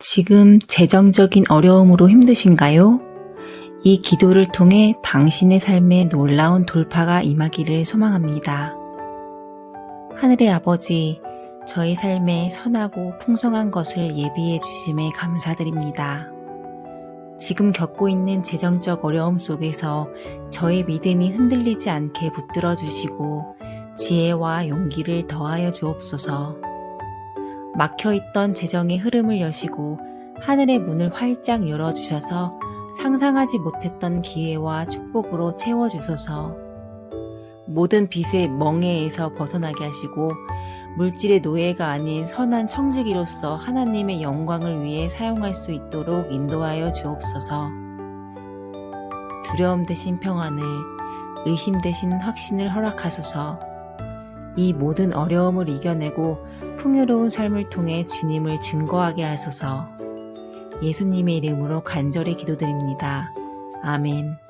지금 재정적인 어려움으로 힘드신가요? 이 기도를 통해 당신의 삶에 놀라운 돌파가 임하기를 소망합니다. 하늘의 아버지, 저의 삶에 선하고 풍성한 것을 예비해 주심에 감사드립니다. 지금 겪고 있는 재정적 어려움 속에서 저의 믿음이 흔들리지 않게 붙들어 주시고 지혜와 용기를 더하여 주옵소서. 막혀 있던 재정의 흐름을 여시고 하늘의 문을 활짝 열어 주셔서 상상하지 못했던 기회와 축복으로 채워 주소서. 모든 빛의 멍해에서 벗어나게 하시고 물질의 노예가 아닌 선한 청지기로서 하나님의 영광을 위해 사용할 수 있도록 인도하여 주옵소서. 두려움 대신 평안을, 의심 대신 확신을 허락하소서. 이 모든 어려움을 이겨내고 풍요로운 삶을 통해 주님을 증거하게 하소서. 예수님의 이름으로 간절히 기도드립니다. 아멘.